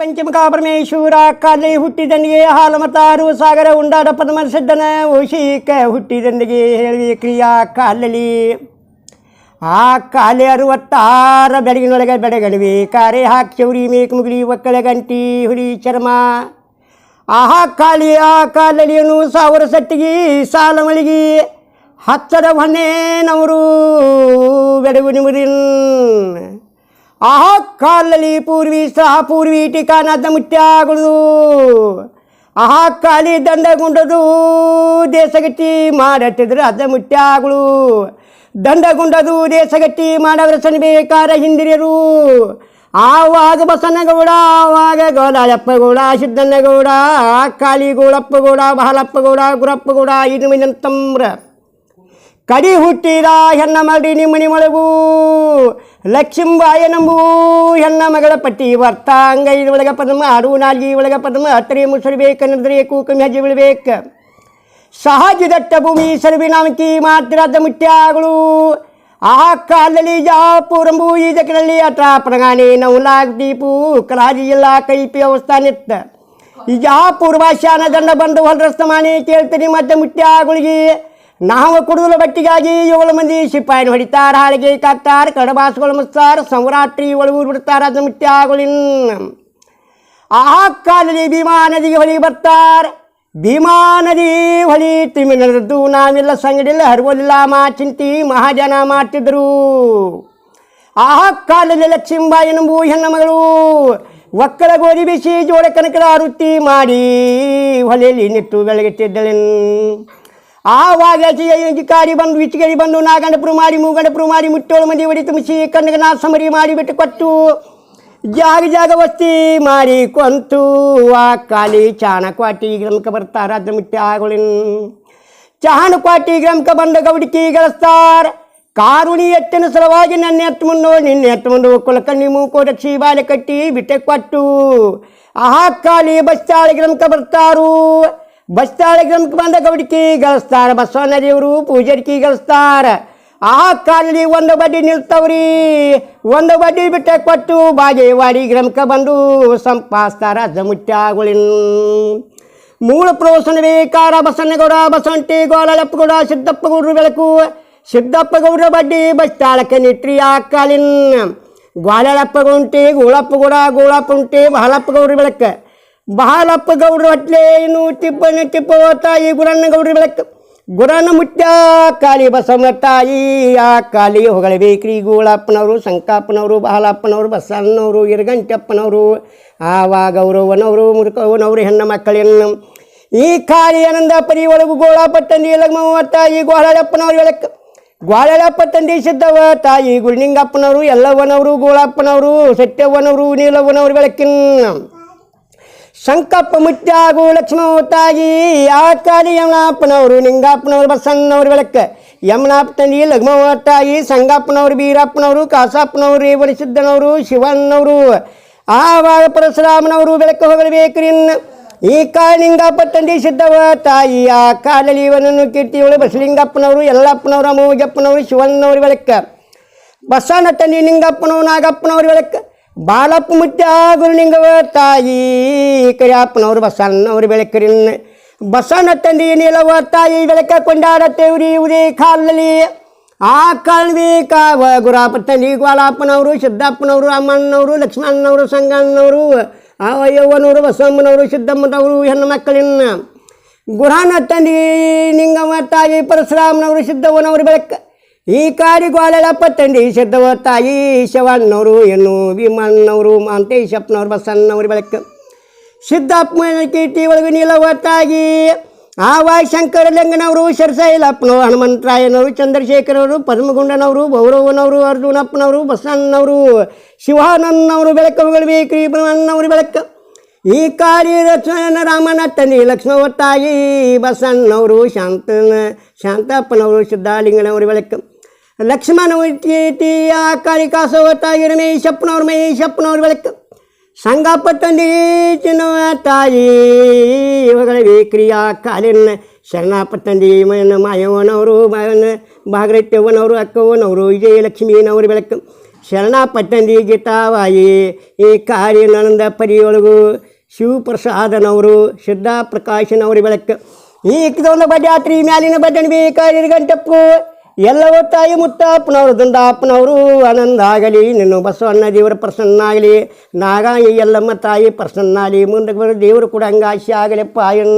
ಪಂಚಮುಖ ಪರಮೇಶ್ವರ ಕಾಲಿ ಹುಟ್ಟಿದನಿಗೆ ಹಾಲು ಮತಾರು ಸಾಗರ ಉಂಡಾಡ ಪದ್ಮ ಸಿದ್ಧನ ಓಶಿಕ ಹುಟ್ಟಿದನಿಗೆ ಹೇಳಿ ಕ್ರಿಯಾ ಕಾಲಲಿ ಆ ಕಾಲೆ ಅರುವತ್ತಾರ ಬೆಳಗಿನೊಳಗೆ ಬೆಳೆಗಳಿವೆ ಕಾರೆ ಹಾಕಿ ಚೌರಿ ಮೇಕ್ ಮುಗಿಲಿ ಒಕ್ಕಳ ಗಂಟಿ ಹುಡಿ ಚರ್ಮ. ಆಹಾ ಕಾಲಿ, ಆ ಕಾಲಲಿಯನು ಸಾವಿರ ಸಟ್ಟಿಗೆ ಸಾಲ ಮಳಿಗೆ. ಹತ್ತರ ಹೊನ್ನೇನವರು ಬೆಳಗು ನಿಮರಿನ್. ಆಹಾ, ಕಾಲಲ್ಲಿ ಪೂರ್ವಿ ಸಹ ಪೂರ್ವಿ ಟಿಕಾನದ ಮುತ್ಯಾಗಳು ಆಹಾ, ಕಾಲಿ ದಂಡಗುಂಡದು ದೇಶಗಟ್ಟಿ ಮಾಡತ್ತಿದ್ರು ಅದ ಮುಟ್ಯಾಗ್ಳು. ದಂಡ ಗುಂಡದು ದೇಶಗಟ್ಟಿ ಮಾಡವರ ಸನ್ಬೇಕಾರ ಹಿಂದಿರಿಯರು. ಆವಾಗ ಬಸನಗೌಡ ಆವಾಗ ಗೋಲಾಳಪ್ಪಗೌಡ ಕಾಲಿ ಗೋಳಪ್ಪಗೌಡ ಬಹಳಪ್ಪಗೌಡ, ಗುರಪ್ಪಗೌಡ ಇದು ಮಿನಂತಮ್ರ ಕಡಿ ಹುಟ್ಟಿದ ಹೆಣ್ಣ ಮಾಡಿ ನಿಮ್ಮನಿ ಮೊಳಗು. ಲಕ್ಷ್ಮೀಬಾಯ ನಂಬೂ ಹೆಣ್ಣ ಮಗಳ ಪಟ್ಟಿ, ವರ್ತಾಂಗ ಒಳಗ ಪದ್ಮ ಆಡು ನಾಲ್ಗಿ ಒಳಗ ಪದ್ಮ, ಹತ್ತರಿ ಮುಸರಿಬೇಕನ್ನದ್ರೆ ಕೂಕಮಿ ಹೆಜ್ಜೆ ಸಹಜ ದಟ್ಟ ಭೂಮಿ ಸರ್ವಿ ನಾಮಕಿ ಮಾತಿರಾದ ಮುತ್ಯಾಗಳು ಆ ಕಾಲದಲ್ಲಿ ಜಾಪುರಂಬು ಈ ಜಗದಲ್ಲಿ ಅಟ ಪ್ರಗಾಣಿ ನೌಲಾಗ್ ದೀಪು, ಕಲಾಜಿ ಎಲ್ಲ ಕೈಪಿ ಅವಸ್ಥಾನಿತ್ತ. ಈಗ ಪೂರ್ವಾಶ್ಯಾನ ದಂಡ ಬಂದು ಹೊಲರಸ್ತ ಮಾಡಿ ಕೇಳ್ತೀನಿ ಮತ್ತೆ ಮುತ್ಯಾಗಳಿಗೆ ನಾವು ಕುಡಿದಲು ಬಟ್ಟಿಗಾಗಿ ಏಳು ಮಂದಿ ಸಿಪಾಯಿನ ಹೊಡಿತಾರ ಹಾಳಿಗೆ ಕಾಕ್ತಾರ ಕಡಬಾಸುಗಳು ಮುಸ್ತಾರ ಸಂವರಾತ್ರಿ ಒಳಗೂರು ಬಿಡ್ತಾರ, ಅದು ಮುತ್ಯಾಗಳಿನ್ ಆ ಕಾಲದಲ್ಲಿ ಭೀಮಾ ನದಿಗೆ ಹೊಳಿ ಬರ್ತಾರ. ಭೀಮಾ ನದಿ ಹೊಳಿ ತಿಮಿನದ್ದು ನಾವೆಲ್ಲ ಸಂಗಡಿಲ್ಲ ಹರಿವಲಿಲ್ಲ ಮಾ ಚಿಂತಿ, ಮಹಾಜನ ಮಾಡ್ತಿದ್ರು. ಆ ಕಾಲದಲ್ಲಿ ಲಕ್ಷ್ಮೀಬಾಯಿ ನಂಬು ಹೆಣ್ಣ ಮಗಳು ಒಕ್ಕಲ ಗೋಧಿ ಬಿಸಿ ಜೋಳ ಕನಕದ ಆರುತಿ ಮಾಡಿ ಹೊಲೆಯಲ್ಲಿ ನಿಟ್ಟು ಬೆಳಗುತ್ತಿದ್ದಳೆನ್. ಆವಾಗ ಕಾಡಿ ಬಂದು ವಿಚಿಗಡಿ ಬಂದು ನಾಗಂಡಪುರು ಮಾಡಿ ಮೂಗಂಡಪುರು ಮಾಡಿ ಮುಟ್ಟೋಳು ಮಂದಿ ಹೊಡಿ ತುಂಬಿಸಿ ಕಣ್ಣಿಗೆ ನಾ ಸಮರಿ ಮಾಡಿ ಬಿಟ್ಟು ಕೊಟ್ಟು ಜಾಗ ಜಾಗ ವಸ್ತಿ ಮಾಡಿ ಕೊಂತು ಆ ಕಾಲಿ ಚಾಣಕ್ವಾಟಿ ಗ್ರಮಕ ಬರ್ತಾರ ಅದ್ರ ಮುಟ್ಟಿ ಆಗಳಿನ್. ಚಾಣಕ್ವಾಟಿ ಗ್ರಮಕ ಬಂದ ಗೌಡಿಕಿ ಗಳಿಸ್ತಾರ ಕಾರುಣಿ ಎತ್ತಿನ ಸಲುವಾಗಿ ನನ್ನ ಎತ್ತು ಮುಂದು ನಿನ್ನ ಎತ್ತು ಮುಂದು ಕುಲಕಣ್ಣಿ ಮೂಕು ರಕ್ಷಿ ಬಾಲೆ ಕಟ್ಟಿ ಬಿಟ್ಟೆ ಕೊಟ್ಟು. ಆಹಾ ಕಾಲಿ ಬಸ್ತಾಳಿ ಗ್ರಮಕ ಬರ್ತಾರು. ಬಸ್ತಾಳಿ ಗ್ರಾಮಕ್ಕೆ ಬಂದ ಗೌಡಿಕಿ ಗಳಿಸ್ತಾರ ಬಸವಣ್ಣ ದೇವರು ಪೂಜಾರಿಕಿ ಗಳಿಸ್ತಾರ ಆ ಕಾಲದಲ್ಲಿ ಒಂದು ಬಡ್ಡಿ ನಿಲ್ತವ್ರಿ. ಒಂದು ಬಡ್ಡಿ ಬಿಟ್ಟೆ ಕೊಟ್ಟು ಬಾಗೇವಾಡಿ ಗ್ರಾಮಕ್ಕೆ ಬಂದು ಸಂಪಾಸ್ತಾರ ಜಮುಟ್ಟಾಗುಳಿ ಮೂಲ ಪ್ರೋಸನ ಬೇಕಾರ ಬಸಣ್ಣಗೌಡ ಬಸವಂಟಿ ಗೋಳಪ್ಪಗೌಡ ಸಿದ್ದಪ್ಪಗೌಡರು ಬೆಳಕು. ಸಿದ್ದಪ್ಪಗೌಡರ ಬಡ್ಡಿ ಬಸ್ತಾಳಕ್ಕೆ ನಿಟ್ರಿ ಆ ಕಾಲಿನ್. ಗ್ವಾಲಪ್ಪಗುಂಟಿ ಗೋಳಪ್ಪಗೌಡ ಗೋಳಪ್ಪ ಉಂಟಿ ಬಹಳಪ್ಪಗೌಡ್ರ ಬೆಳಕ. ಬಹಳಪ್ಪಗೌಡ್ರ ಹೊಟ್ಲೆ ಏನು ಟಿಪ್ಪನ ತಿಪ್ಪ ತಾಯಿ ಗುರಣ್ಣ ಗೌಡ್ರಿ ಬೆಳಕು. ಗುರನ ಮುಟ್ಟ ಕಾಳಿ ಬಸವನ ತಾಯಿ, ಆ ಕಾಳಿ ಹೊಗಳಬೇಕ್ರಿ ಗೋಳಪ್ಪನವರು ಸಂಕಾಪನವರು ಬಹಳಪ್ಪನವರು ಬಸವನವರು ಇರಗಂಟಪ್ಪನವರು ಆವಾ ಗೌರವನವರು ವನವರು ಮುರುಕವನವರು ಹೆಣ್ಣು ಮಕ್ಕಳನ್ನು. ಈ ಕಾಳಿ ಆನಂದ ಪರಿ ಒಳಗು ಗೋಳಪ್ಪ ತಂದಿ ಲಗ್ಮವ್ವ ತಾಯಿ ಗೋಳಪ್ಪನವ್ರ ಬೆಳಕು. ಗ್ವಾಳಪ್ಪ ತಂದೆ ಸಿದ್ದವ ತಾಯಿ ಗುರುನಿಂಗಪ್ಪನವರು ಎಲ್ಲವನವರು ಗೋಳಪ್ಪನವರು ಸತ್ಯವನವರು ನೀಲವನವರು ಬೆಳಕಿನ ಶಂಕಪ್ಪ ಮುತ್ಯಾಗು ಆ ಕಾಲಿ ಯಮನಾಪ್ಪನವರು ನಿಂಗಪ್ಪನವರು ಬಸಣ್ಣವ್ರ ಬೆಳಕ. ಯಮನಾಪ್ಪ ತಂದಿ ಲಗ್ಮವ್ವ ತಾಯಿ ಸಂಗಪ್ಪನವರು, ಬೀರಪ್ಪನವರು ಕಾಸಪ್ಪನವರು ರೇವಣ ಸಿದ್ದನವರು ಶಿವಣ್ಣವರು. ಆವಾಗ ಪರಶುರಾಮನವರು ಬೆಳಕು ಹೊಗಳಬೇಕ್ರಿ ಈ ಕಾಳಿಂಗಪ್ಪ ತಂದಿ ಸಿದ್ದವ ತಾಯಿ, ಆ ಕಾಲಲ್ಲಿ ಇವನನ್ನು ಕೀರ್ತಿಯವಳು ಬಸಲಿಂಗಪ್ಪನವರು, ಯಲ್ಲಪ್ಪನವರು ಅಮೋಜಪ್ಪನವರು ಶಿವಣ್ಣವ್ರ ಬೆಳಕ. ಬಸಣ್ಣ ತಂದಿ ನಿಂಗಪ್ಪನವರು ನಾಗಪ್ಪನವ್ರ ಬೆಳಕ. ಬಾಲಪ್ಪ ಮುತ್ಯ ಗುರುಲಿಂಗವ ತಾಯಿ ಕರಿಯಪ್ಪನವರು ಬಸವಣ್ಣವ್ರು ಬೆಳಕರಿನ್. ಬಸವನ ತಂದಿ ನೀಲವ ತಾಯಿ ಬೆಳಕ ಕೊಂಡಾಡತ್ತೇವ್ರಿ ಉದೇ ಕಾಲಲ್ಲಿ ಆ ಕಾಲ್ವಿ ಕಾವ ಗುರಾಪ ತಂದಿ ಗ್ವಾಲಪ್ಪನವರು ಸಿದ್ದಪ್ಪನವರು ಅಮ್ಮಣ್ಣವರು ಲಕ್ಷ್ಮಣ್ಣವರು, ಸಂಗಣ್ಣವರು ಅಯ್ಯವ್ವನವರು ಬಸವಮ್ಮನವರು, ಸಿದ್ದಮ್ಮನವರು, ಹೆಣ್ಣು ಮಕ್ಕಳಿನ್ನ ಗುರಾನ ತಂದಿ ನಿಂಗಮ್ಮ ತಾಯಿ ಪರಶುರಾಮನವರು, ಸಿದ್ದವ್ವನವರು ಬೆಳಕ ಈ ಕಾಡಿ ಗ್ವಾಲಪ್ಪ ತಂದಿ ಸಿದ್ದವ ತಾಯಿ ಶವಣ್ಣವರು ಎನ್ನು ಭೀಮಣ್ಣವರು ಮಾಂತೇಶಪ್ಪನವರು ಬಸಣ್ಣವ್ರ ಬೆಳಕು. ಸಿದ್ದಪ್ಪನ ಒಳಗೆ ನೀಲವ ತಾಯಿ ಆವಾಗ ಶಂಕರಲಿಂಗನವರು ಶರಸೈಲಪ್ಪನವರು ಹನುಮಂತರಾಯನವರು ಚಂದ್ರಶೇಖರವರು ಪದ್ಮಗುಂಡನವರು ಭೌರವನವರು ಅರ್ಜುನಪ್ಪನವರು ಬಸಣ್ಣವರು ಶಿವಾನಂದನವರು ಬೆಳಕುಗಳು ಬೇಕ್ರಿ ಬ್ರಹ್ಮಣ್ಣವರು ಬೆಳಕ. ಈ ಕಾಳಿ ಲಕ್ಷ್ಮಣ ರಾಮನ ತಂದಿ ಲಕ್ಷ್ಮವ ತಾಯಿ ಬಸಣ್ಣವರು ಶಾಂತನ ಶಾಂತಪ್ಪನವರು ಸಿದ್ಧಾಲಿಂಗನವರು ಬೆಳಕ. ಲಕ್ಷ್ಮಣ ಕೀರ್ತಿ ಆ ಕಾಳಿ ಕಾಸವ ತಾಯಿ ರಮೇಶಪ್ಪನವ್ರು ಮಹೇಶಪ್ಪನವ್ರು ಬೆಳಕ ಸಂಗಪ್ಪ ತಂದಿ ಚಿನ್ನವ ತಾಯಿ ಇವುಗಳ ಬೇಕ್ರಿಯ ಕಾಲಿನ ಶರಣಪ್ಪ ತಂದಿ ಮನ ಮಾಯವನವರು ಭಾಗರಟ್ಟವ್ವನವರು ಅಕ್ಕವ್ವನವರು ವಿಜಯಲಕ್ಷ್ಮೀನವರು ಬೆಳಕು ಶರಣ ಪಟ್ಟಂದಿ ಗೀತಾವಾಯಿ ಈ ಕಾರ್ಯನಂದ ಪರಿಯೊಳಗು ಶಿವಪ್ರಸಾದನವರು ಸಿದ್ಧಾ ಪ್ರಕಾಶನವರು ಬೆಳಕು ಈ ಇಕ್ಕಿದೊಂದು ಬಡ್ಯಾತ್ರಿ ಮ್ಯಾಲಿನ ಬಡ್ಡಣಿ ಬೇಕಾರಿ ಗಂಟಪ್ಪು ಎಲ್ಲವೂ ತಾಯಿ ಮುತ್ತಪ್ಪನವರು ದುಂಡಪ್ಪನವರು ಆನಂದ ಆಗಲಿ ನಿನ್ನ ಬಸವಣ್ಣ ದೇವರ ಪ್ರಸನ್ನ ಆಗಲಿ ನಾಗ ಎಲ್ಲಮ್ಮ ತಾಯಿ ಪ್ರಸನ್ನ ಆಗಲಿ ಮುಂದಕ್ಕೆ ಬರೋ ದೇವರು ಕೂಡ ಹಂಗಾಶಿ ಆಗಲಿ ಪಾಯನ್